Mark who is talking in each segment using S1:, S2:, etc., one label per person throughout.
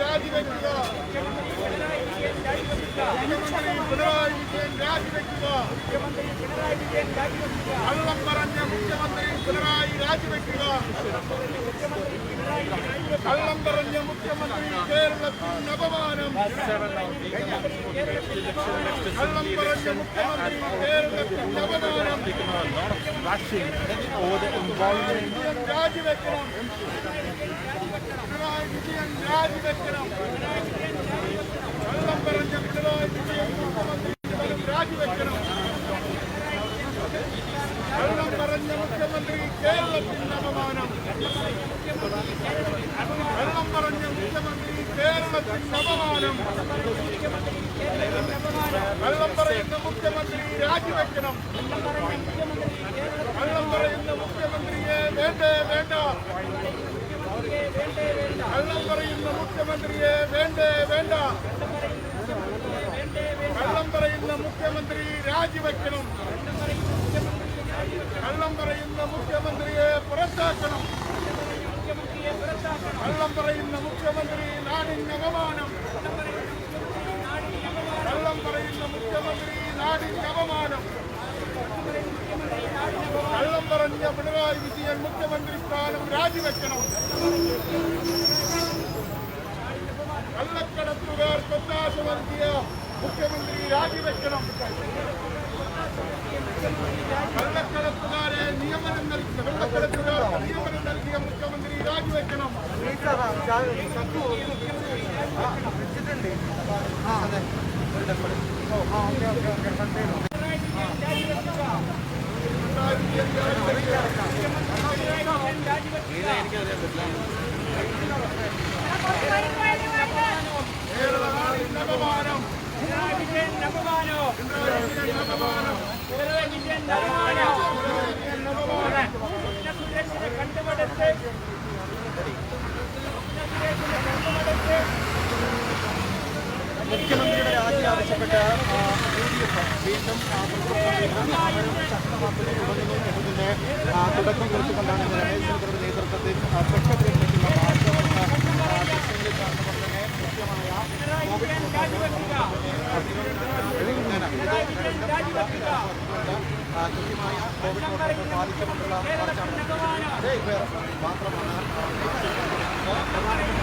S1: രാജിവെക്കുക മുഖ്യമന്ത്രി പിണറായി വിജയൻ രാജിവെക്കുക. മുഖ്യമന്ത്രി പിണറായി വിജയൻ രാജിവെക്കുക കള്ളം പറഞ്ഞ മുഖ്യമന്ത്രി പിണറായി രാജിവെക്കുക. കള്ളം പറഞ്ഞ മുഖ്യമന്ത്രി കേരളത്തിന് അപമാനം കള്ളം പറഞ്ഞ മുഖ്യമന്ത്രി കേരളത്തിന് അപമാനം രാജിവെക്കണം. പിണറായി വിജയൻ രാജിവെക്കണം. കള്ളം പറഞ്ഞ പിണറായി വിജയൻ മുഖ്യമന്ത്രി പദം രാജിവെക്കണം കള്ളം പറഞ്ഞ മുഖ്യമന്ത്രി കേരളത്തിന് അപമാനം കള്ളം പറഞ്ഞ മുഖ്യമന്ത്രി കേരളത്തിന് അപമാനം കള്ളം പറയുന്ന മുഖ്യമന്ത്രി രാജിവെക്കണം കള്ളം പറയുന്ന മുഖ്യമന്ത്രിയെ വേണ്ടേ വേണ്ട കള്ളം പറയുന്ന മുഖ്യമന്ത്രിയെ വേണ്ടേ വേണ്ട കള്ളം പറയുന്ന മുഖ്യമന്ത്രി രാജിവെക്കണം. കള്ളം പറയുന്ന മുഖ്യമന്ത്രിയെ പുറത്താക്കണം. കള്ളം പറയുന്ന മുഖ്യമന്ത്രി നാടിന് അപമാനം. കള്ളം പറയുന്ന മുഖ്യമന്ത്രി നാടിന് അപമാനം. കള്ളം പറഞ്ഞ പിണറായി വിജയൻ മുഖ്യമന്ത്രി സ്ഥാനം രാജിവെക്കണം. കള്ളക്കടത്തുകാർ കൊത്താശ നൽകിയ മുഖ്യമന്ത്രി രാജിവെക്കണം കള്ളക്കടത്തുകാരെ നിയമനം നൽകിയ കള്ളക്കടത്തുകാർക്ക് നിയമനം നൽകിയ മുഖ്യമന്ത്രി രാജിവെക്കണം പിണറായി വിജയൻ രാജിവെക്കണം. കേരള നാടിന് അപമാനം പിണറായി വിജയൻ അപമാനം പിണറായി വിജയൻ അപമാനം
S2: കണ്ടുപിടുത്ത്
S3: മുഖ്യമന്ത്രിയുടെ രാജി ആവശ്യപ്പെട്ട് യു ഡി എഫ് വീണ്ടും ആ, പ്രതിഷേധിക്കുന്നു. സമരം ശക്തമാക്കുന്ന ഉപതെരഞ്ഞെടുപ്പിന്റെ ആ, തുടക്കം കുറിച്ചുകൊണ്ടാണ് രമേശ് ചെന്നിത്തലയുടെ നേതൃത്വത്തിൽ ആ, സെക്രട്ടേറിയറ്റിലേക്കുള്ള മാർഗമെന്ന് കാണുമ്പോൾ തന്നെ കൃത്യമായ കോവിഡ് കൃത്യമായ കോവിഡ് പ്രോട്ടോകോൾ പാലിച്ചുകൊണ്ടുള്ള മാർച്ചാണ് അതേ പേർ മാത്രമാണ് പ്രധാനപ്പെട്ട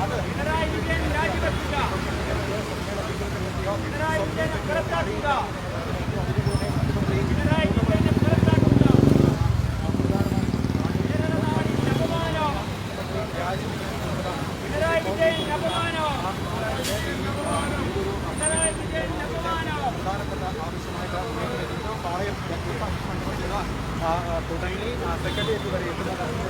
S3: ആവശ്യം
S2: പിണറായി വിജയൻ രാജിവെക്കുക പിണറായി വിജയനെ പുറത്താക്കുക പിണറായി വിജയനെ പുറത്താക്കുക കേരളനാടിന് അപമാനം പിണറായി വിജയൻ അപമാനം പിണറായി വിജയൻ അപമാനം
S3: പ്രധാനപ്പെട്ട ആവശ്യമായിട്ട് ഉയർന്നിരുന്നു. പാളയം ജനകീയ മണ്ഡലത്തിൽ ആ, ആ,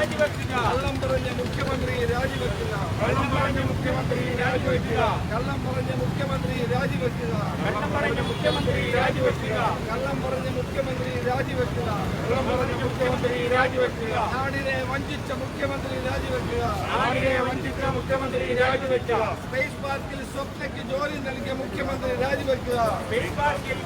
S2: രാജിവെക്കുക. കള്ളം പറഞ്ഞ മുഖ്യമന്ത്രി രാജിവെക്കുക.
S3: കള്ളം പറഞ്ഞ മുഖ്യമന്ത്രി രാജിവെക്കുക.
S2: കള്ളം പറഞ്ഞ മുഖ്യമന്ത്രി രാജിവെക്കുക.
S3: കള്ളം പറഞ്ഞ മുഖ്യമന്ത്രി രാജിവെക്കുക.
S2: കള്ളം പറഞ്ഞ മുഖ്യമന്ത്രി രാജിവെക്കുക.
S3: കള്ളം പറഞ്ഞ മുഖ്യമന്ത്രി രാജിവെക്കുക.
S2: നാടിനെ വഞ്ചിച്ച മുഖ്യമന്ത്രി രാജിവെക്കുക.
S3: നാടിനെ വഞ്ചിച്ച മുഖ്യമന്ത്രി രാജിവെക്കുക.
S2: സ്പേസ് പാർക്കിൽ സ്വപ്നയ്ക്ക് ജോലി നൽകിയ മുഖ്യമന്ത്രി രാജിവെക്കുക.
S3: സ്പേസ് പാർക്കിൽ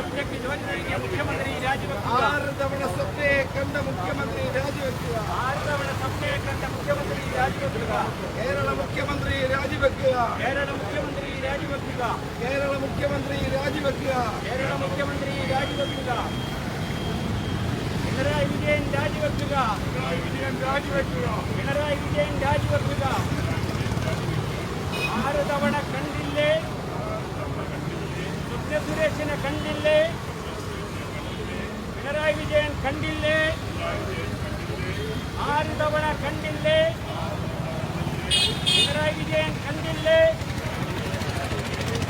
S3: മുഖ്യമന്ത്രി രാജിവെക്കുക.
S2: ആറ് തവണ സ്വപ്നയെ കണ്ട മുഖ്യമന്ത്രി രാജിവെക്കുക.
S3: ആറ് തവണ സ്വപ്നയെ കണ്ട മുഖ്യമന്ത്രി രാജിവെക്കുക.
S2: കേരള മുഖ്യമന്ത്രി രാജിവെക്കുക.
S3: കേരള മുഖ്യമന്ത്രി രാജിവെക്കുക.
S2: കേരള മുഖ്യമന്ത്രി രാജിവെക്കുക.
S3: കേരള മുഖ്യമന്ത്രി രാജിവെക്കുക. പിണറായി വിജയൻ രാജിവെക്കുക. പിണറായി വിജയൻ രാജിവെക്കുക. പിണറായി വിജയൻ രാജിവെക്കുക. ആറ് തവണ സ്വപ്ന സുരേഷിനെ കണ്ടില്ലേ പിണറായി വിജയൻ കണ്ടില്ലേ ആറ് തവണ കണ്ടില്ലേ പിണറായി വിജയൻ കണ്ടില്ലേ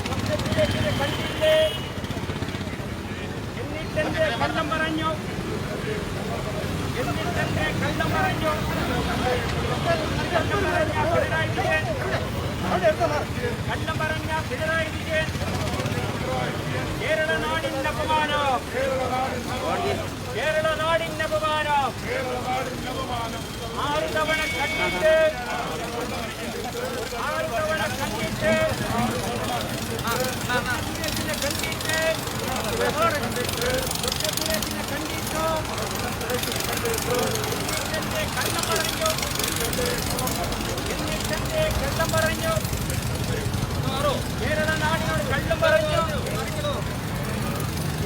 S3: സ്വപ്ന സുരേഷിനെ കണ്ടില്ലേ എന്നിട്ടെന്റെ കള്ളം പറഞ്ഞു എന്നിട്ടെന്റെ കള്ളം പറഞ്ഞു കള്ളം പറഞ്ഞ പിണറായി വിജയൻ കള്ളം പറഞ്ഞ പിണറായി വിജയൻ കേരള അപമാനം. കേരള അപമാനം. ആറ് തവണ കണ്ടിട്ട് ആറ് തവണ കണ്ടിട്ട് കണ്ടിട്ട് കണ്ടിട്ടോ? കള്ളം പറഞ്ഞു എന്നിട്ടെന്റെ കള്ളം പറഞ്ഞു കേരള നാടിനോട് കള്ളം പറഞ്ഞു കേരളത്തോട് കള്ളം പറഞ്ഞ പിണറായി വിജയന്റെ അപമാനം. കേരള നാടിന്റെ അപമാനം പിണറായി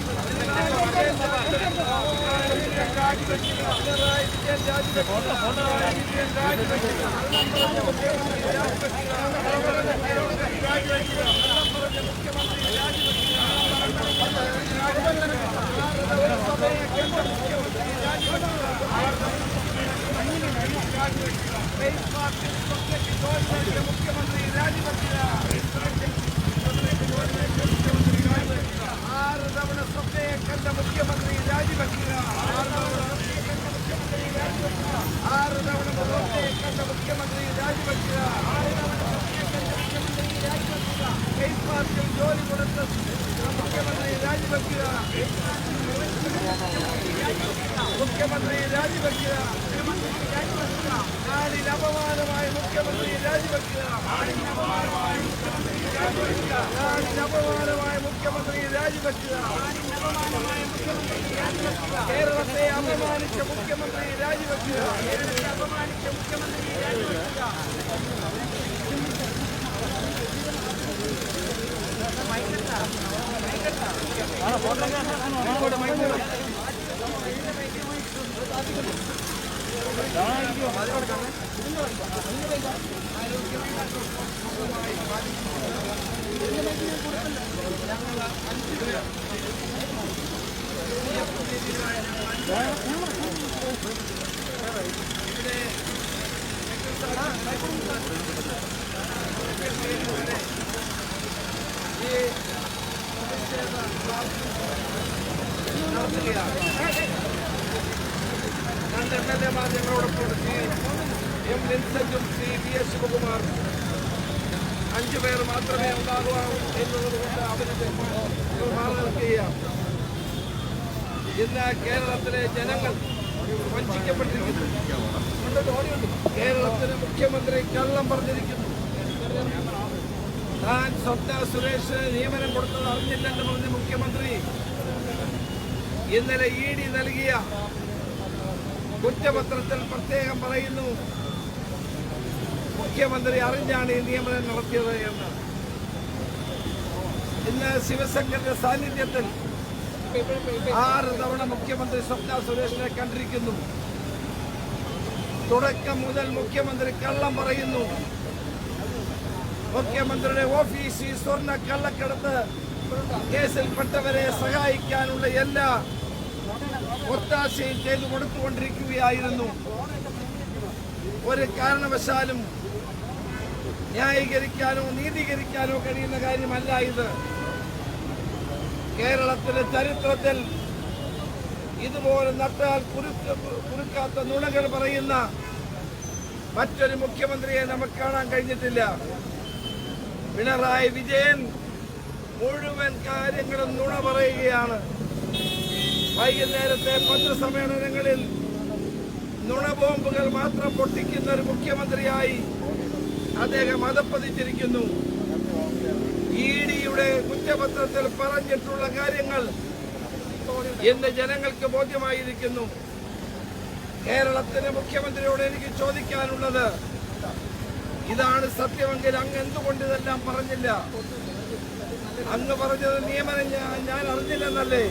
S2: മുഖ്യമന്ത്രി രാജിവെക്കുക ആറ് തവണ സ്വപ്നയെ കണ്ട മുഖ്യമന്ത്രി രാജിവെക്കുക ആറ് തവണ സ്വപ്നയെ കണ്ട മുഖ്യമന്ത്രി രാജിവെക്കുക ഫേസ് മാസ്കിൽ ജോലി കൊടുത്ത മുഖ്യമന്ത്രി രാജിവെക്കുക മുഖ്യമന്ത്രി രാജിവെക്കുക നാടിന് അപമാനമായ മുഖ്യമന്ത്രി രാജിവെക്കുക നാടിന് അപമാനമായ മുഖ്യമന്ത്രി രാജിവെക്കുക. കേരളത്തെ അപമാനിച്ച മുഖ്യമന്ത്രി രാജിവെക്കുക. അപമാനിച്ച മുഖ്യമന്ത്രി രാജിവെക്കുക. Hey, hey. രണ്ട് എം എൽ എമാർ ഞങ്ങളോടൊപ്പം ശ്രീ എം വിൻസെന്റും ശ്രീ വി എസ് ശിവകുമാറും അഞ്ചു പേർ മാത്രമേ ഉണ്ടാകുവാൻ എന്നതുകൊണ്ട് അവരുടെ മാറി ചെയ്യാം ഇന്ന് കേരളത്തിലെ ജനങ്ങൾ വഞ്ചിക്കപ്പെട്ടിരിക്കുന്നു. കേരളത്തിന് മുഖ്യമന്ത്രി കള്ളം പറഞ്ഞിരിക്കുന്നു. താൻ സ്വപ്ന സുരേഷിന് നിയമനം കൊടുത്തത് അറിഞ്ഞില്ലെന്ന് പറഞ്ഞ മുഖ്യമന്ത്രി ഇന്നലെ ഇ ഡി നൽകിയ കുറ്റപത്രത്തിൽ പ്രത്യേകം പറയുന്നു. മുഖ്യമന്ത്രി അറിഞ്ഞാണ് ഈ നിയമനം നടത്തിയത് എന്ന്. ഇന്ന് ശിവശങ്കറിന്റെ സാന്നിധ്യത്തിൽ ആറ് തവണ മുഖ്യമന്ത്രി സ്വപ്ന സുരേഷിനെ കണ്ടിരിക്കുന്നു. തുടക്കം മുതൽ മുഖ്യമന്ത്രി കള്ളം പറയുന്നു. മുഖ്യമന്ത്രിയുടെ ഓഫീസിൽ സ്വർണ കള്ളക്കടത്ത് കേസിൽപ്പെട്ടവരെ സഹായിക്കാനുള്ള എല്ലാ ഒത്താശയും ചെയ്തു കൊടുത്തുകൊണ്ടിരിക്കുകയായിരുന്നു. ഒരു കാരണവശാലും ന്യായീകരിക്കാനോ നീതീകരിക്കാനോ കഴിയുന്ന കാര്യമല്ല ഇത്. കേരളത്തിലെ ചരിത്രത്തിൽ ഇതുപോലെ നട്ടാൽ കുറുക്കാത്ത നുണകൾ പറയുന്ന മറ്റൊരു മുഖ്യമന്ത്രിയെ നമുക്ക് കാണാൻ കഴിഞ്ഞിട്ടില്ല. പിണറായി വിജയൻ മുഴുവൻ കാര്യങ്ങളും നുണ പറയുകയാണ്. വൈകുന്നേരത്തെ പത്രസമ്മേളനങ്ങളിൽ നുണ ബോംബുകൾ മാത്രം പൊട്ടിക്കുന്ന ഒരു മുഖ്യമന്ത്രിയായി അദ്ദേഹം അതപ്പതിച്ചിരിക്കുന്നു ഇ ഡിയുടെ കുറ്റപത്രത്തിൽ പറഞ്ഞിട്ടുള്ള കാര്യങ്ങൾ ഇന്ന് ജനങ്ങൾക്ക് ബോധ്യമായിരിക്കുന്നു. കേരളത്തിലെ മുഖ്യമന്ത്രിയോട് എനിക്ക് ചോദിക്കാനുള്ളത് ഇതാണ് സത്യമെങ്കിൽ അങ്ങ് എന്തുകൊണ്ട് ഇതെല്ലാം പറഞ്ഞില്ല? അങ്ങ് പറഞ്ഞത് നിയമനം ഞാൻ അറിഞ്ഞില്ലെന്നല്ലേ?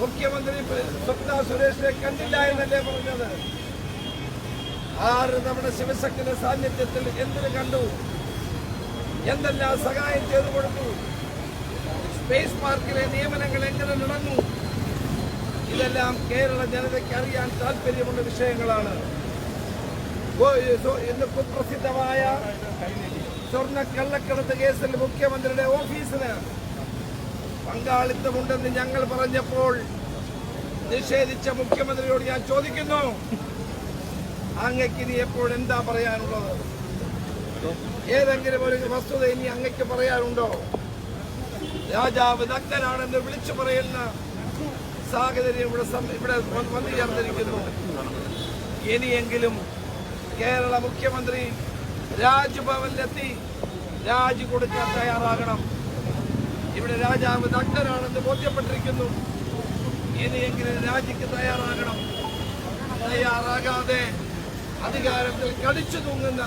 S2: മുഖ്യമന്ത്രി സ്വപ്ന സുരേഷിനെ കണ്ടില്ല എന്നല്ലേ പറഞ്ഞത്? ആറ് നമ്മുടെ ശിവശക്തിയുടെ സാന്നിധ്യത്തിൽ എന്തിനു കണ്ടു? എന്തെല്ലാം സഹായം ചെയ്തു കൊടുത്തു? സ്പേസ് പാർക്കിലെ നിയമനങ്ങൾ എങ്ങനെ നടന്നു? ഇതെല്ലാം കേരള ജനതയ്ക്ക് അറിയാൻ താല്പര്യമുള്ള വിഷയങ്ങളാണ്. ഇന്ന് കുപ്രസിദ്ധമായ സ്വർണ കള്ളക്കടത്ത് കേസിൽ മുഖ്യമന്ത്രിയുടെ ഓഫീസിന് പങ്കാളിത്തമുണ്ടെന്ന് ഞങ്ങൾ പറഞ്ഞപ്പോൾ നിഷേധിച്ച മുഖ്യമന്ത്രിയോട് ഞാൻ ചോദിക്കുന്നു. അങ്ങക്ക് ഇനി എപ്പോൾ എന്താ പറയാനുള്ളത്? ഏതെങ്കിലും ഒരു വസ്തുത ഇനി അങ്ങക്ക് പറയാനുണ്ടോ? രാജാവ് നഗ്നനാണെന്ന് വിളിച്ചു പറയുന്ന സാഹചര്യം ഇവിടെ ഇവിടെ വന്നു ചേർന്നിരിക്കുന്നു ഇനിയെങ്കിലും കേരള മുഖ്യമന്ത്രി രാജ്ഭവനിലെത്തി രാജി കൊടുക്കാൻ തയ്യാറാകണം. ഇവിടെ രാജാവ് നഗ്നനാണെന്ന് ബോധ്യപ്പെട്ടിരിക്കുന്നു. ഇനിയെങ്കിലും രാജിക്ക് തയ്യാറാകണം. തയ്യാറാകാതെ അധികാരത്തിൽ കടിച്ചു തൂങ്ങുന്ന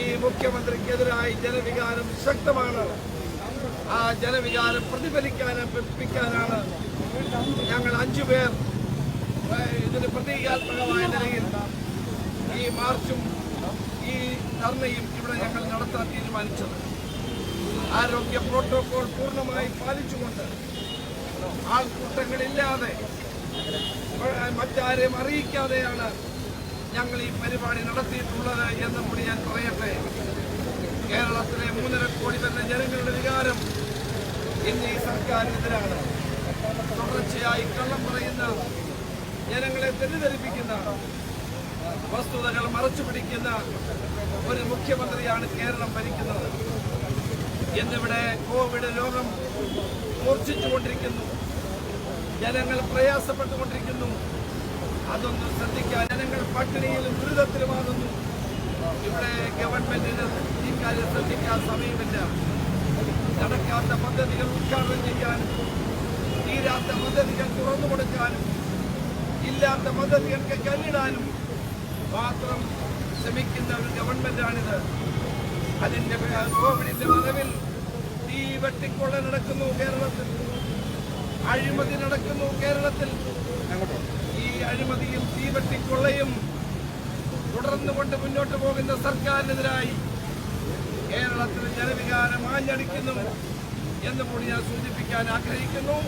S2: ഈ മുഖ്യമന്ത്രിക്കെതിരായി ജനവികാരം ശക്തമാണ്. ആ ജനവികാരം പ്രതിഫലിക്കാനും ഞങ്ങൾ അഞ്ചു പേർ ഏഹ്, ഇതിന് പ്രതീകാത്മകമായ നിലയിൽ ഈ മാർച്ചും ഈ ധർണയും ഇവിടെ ഞങ്ങൾ നടത്താൻ തീരുമാനിച്ചത്. ആരോഗ്യ പ്രോട്ടോകോൾ പൂർണമായി പാലിച്ചുകൊണ്ട് ആൾക്കൂട്ടങ്ങളില്ലാതെ മറ്റാരെയും അറിയിക്കാതെയാണ് ഞങ്ങൾ ഈ പരിപാടി നടത്തിയിട്ടുള്ളത് എന്ന് കൂടി ഞാൻ പറയട്ടെ. കേരളത്തിലെ മൂന്നര കോടി വരുന്ന ജനങ്ങളുടെ വികാരം ഇന്ന് ഈ സർക്കാരിനെതിരാണ്. തുടർച്ചയായി കള്ളം പറയുന്ന ജനങ്ങളെ തെറ്റിദ്ധരിപ്പിക്കുന്ന വസ്തുതകൾ മറച്ചു പിടിക്കുന്ന ഒരു മുഖ്യമന്ത്രിയാണ് കേരളം ഭരിക്കുന്നത്. എന്നിവിടെ കോവിഡ് രോഗം മൂർച്ഛിച്ചുകൊണ്ടിരിക്കുന്നു. ജനങ്ങൾ പ്രയാസപ്പെട്ടുകൊണ്ടിരിക്കുന്നു. അതൊന്നും ശ്രദ്ധിക്കാൻ ജനങ്ങൾ പട്ടിണിയിലും ദുരിതത്തിലുമാകുന്നു. ഇവിടെ ഗവൺമെന്റിന് ഈ കാര്യം ശ്രദ്ധിക്കാൻ സമയമില്ല. നടക്കാത്ത പദ്ധതികൾ ഉദ്ഘാടനം ചെയ്യാനും തീരാത്ത പദ്ധതികൾ തുറന്നു കൊടുക്കാനും ഇല്ലാത്ത പദ്ധതികൾക്ക് കല്ലിടാനും മാത്രം ശ്രമിക്കുന്ന ഒരു ഗവൺമെന്റാണിത്. അതിന്റെ കോവിഡിന്റെ മറവിൽ വെട്ടിക്കൊള്ള നടക്കുന്നു കേരളത്തിൽ. അഴിമതി നടക്കുന്നു കേരളത്തിൽ. ഈ അഴിമതിയും തീവെട്ടിക്കൊള്ളയും തുടർന്നുകൊണ്ട് മുന്നോട്ട് പോകുന്ന സർക്കാരിനെതിരായി കേരളത്തിൽ ജനവികാരം ആഞ്ഞടിക്കുന്നു എന്ന് കൂടി ഞാൻ സൂചിപ്പിക്കാൻ ആഗ്രഹിക്കുന്നു.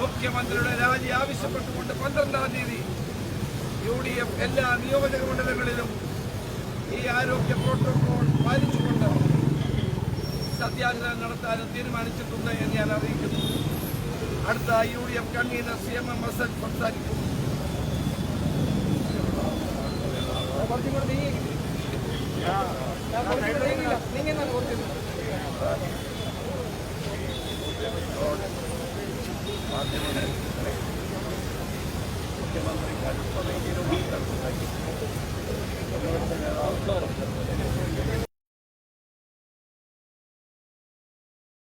S2: മുഖ്യമന്ത്രിയുടെ രാജി ആവശ്യപ്പെട്ടുകൊണ്ട് പന്ത്രണ്ടാം തീയതി യു ഡി എഫ് എല്ലാ നിയോജക മണ്ഡലങ്ങളിലും ഈ ആരോഗ്യ പ്രോട്ടോകോൾ സത്യാഗ്രഹം നടത്താനും തീരുമാനിച്ചിട്ടുണ്ട് എന്ന് ഞാൻ അറിയിക്കുന്നു. അടുത്ത U D F convener C M M S N സംസാരിക്കും.